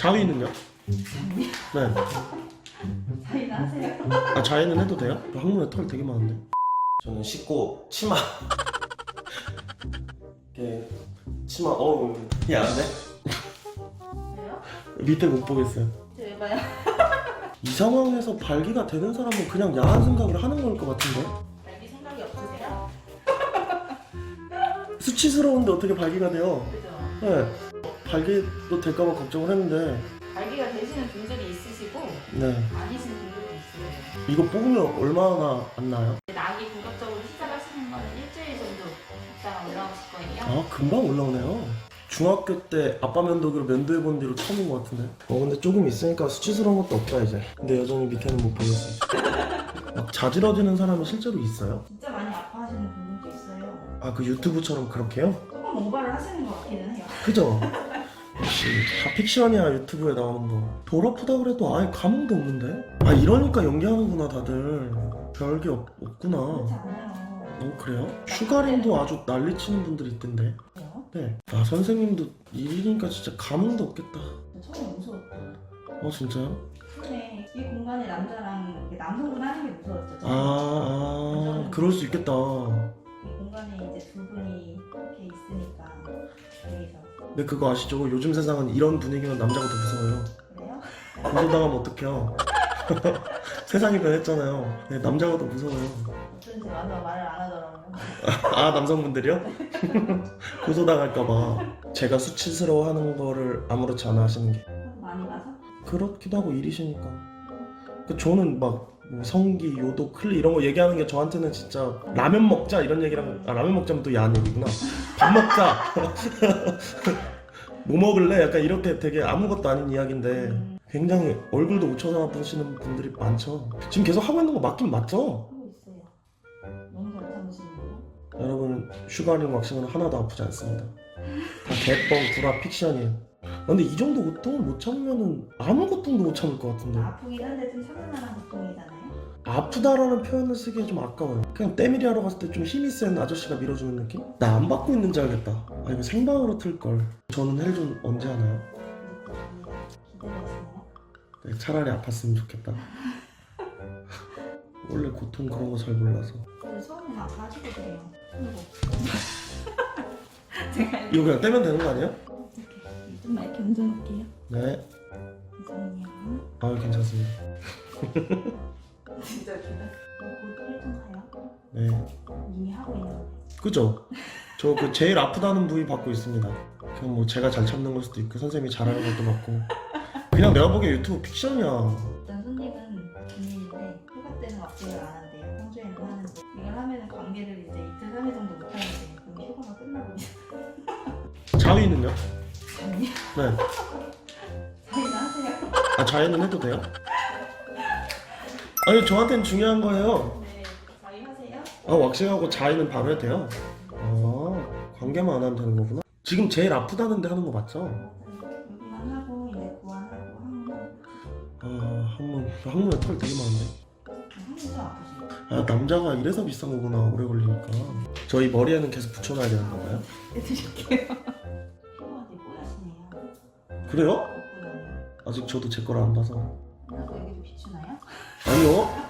자위는요? 네. 자기나 하세요. 아 자위는 해도 돼요? 항문에 털 되게 많은데. 저는 씻고 치마. 이렇게 치마 어우 야안 돼? 왜요? 밑에 못 보겠어요. 왜 봐요? 이 상황에서 발기가 되는 사람은 그냥 야한 생각을 하는 걸 것 같은데. 자기 생각이 없으세요? 수치스러운데 어떻게 발기가 돼요? 그죠? 네. 발기도 될까봐 걱정을 했는데. 발기가 되시는 분들이 있으시고 네. 아니신 분들도 있어요. 이거 뽑으면 얼마나 안 나요? 낙이 본격적으로 시작하시는 거는 일주일 정도 있다가 올라오실 거예요. 아 금방 올라오네요. 중학교 때 아빠 면도기로 면도해본 뒤로 처음인 것 같은데. 어 근데 조금 있으니까 수치스러운 것도 없다 이제. 근데 여전히 밑에는 못 보겠어. 막 자지러지는 사람이 실제로 있어요? 진짜 많이 아파하시는 분들도 있어요. 아 그 유튜브처럼 그렇게요? 조금 오바를 하시는 것 같기는 해요. 그죠? 역시 다 픽션이야 유튜브에 나오는 거. 덜 아프다 그래도 아예 감흥도 없는데? 아 이러니까 연기하는구나 다들. 별게 없, 그렇지 없구나. 않아요. 어 그래요? 슈가림도 아주 난리치는 분들이 있던데. 네. 아 선생님도 일이니까 진짜 감흥도 없겠다. 저 처음에 무서웠어요. 어 진짜요? 처음에 이 공간에 남자랑 이렇게 남성분 하는 게 무서웠죠. 아, 아 그럴 수 있겠다. 근데 그거 아시죠? 요즘 세상은 이런 분위기면 남자가 더 무서워요. 그래요? 고소당하면 어떡해요? 세상이 변했잖아요. 네, 남자가 더 무서워요. 어쩐지 완전 말을 안 하더라고요. 아 남성분들이요? 고소당할까봐 제가 수치스러워 하는 거를 아무렇지 않아 하시는 게 많이 가서? 그렇기도 하고 일이시니까 그 저는 막뭐 성기, 요도, 클리 이런 거 얘기하는 게 저한테는 진짜 라면 먹자 이런 얘기랑 아 라면 먹자면 또 야한 얘기구나 밥 먹자 뭐 먹을래? 약간 이렇게 되게 아무것도 아닌 이야기인데 음, 굉장히 얼굴도 못 쳐다보시는 분들이 많죠 지금 계속 하고 있는 거 맞긴 맞죠? 하고 있어요. 너무 잘 참으시는데요? 여러분 슈가링 왁싱은 하나도 아프지 않습니다. 다 개뻥, 구라, 픽션이에요. 근데 이 정도 고통을 못 참으면은 아무 고통도 못 참을 것 같은데 아프긴 한데 좀 참을 만한 고통이잖아요. 아프다라는 표현을 쓰기에 좀 아까워요. 그냥 때밀이 하러 갔을 때 좀 힘이 센 아저씨가 밀어주는 느낌? 나 안 받고 있는 줄 알겠다. 아 이거 생방으로 틀 걸. 저는 헬존 언제 하나요? 네, 차라리 아팠으면 좋겠다. 원래 고통 그런 거 잘 몰라서. 처음에 아파하시고 그래요. 제가 이렇게 이거 그냥 떼면 되는 거 아니에요? 좀만 이렇게 얹어놓을게요. 네. 죄송해요. 아 괜찮습니다. 진짜 웃기다. 곧 1등 가요? 네. 이미 하고 있는 거. 그죠? 저 그 제일 아프다는 부위 받고 있습니다. 그냥 뭐 제가 잘 참는 걸 수도 있고 선생님이 잘하는 것도 맞고 그냥 내가 보기에 유튜브 픽션이야. 어떤 손님은 비밀인데 휴가 때는 왁싱을 안 한대요. 평소에는 하는데 이걸 하면은 관계를 이제 이틀, 3일 정도 못 하는데 그럼 휴가가 끝나고 자위는요? 자기 네. 자기나 하세요. 아 자위는 해도 돼요? 아니 저한테는 중요한 거예요. 네, 자기 하세요. 아 왁싱하고 자위는 바로 해도 돼요? 아 관계만 안 하면 되는 거구나. 지금 제일 아프다는데 하는 거 맞죠? 여기만 하고 이제 하면 아 항문 항문에 털 되게 많은데. 아 남자가 이래서 비싼 거구나 오래 걸리니까. 저희 머리에는 계속 붙여놔야 되는 건가요? 해드릴게요. 피부가 되게 뽀얗시네요. 그래요? 예쁘네요. 아직 저도 제 거를 안 봐서. 나도 여기도 비추나요? 아니요.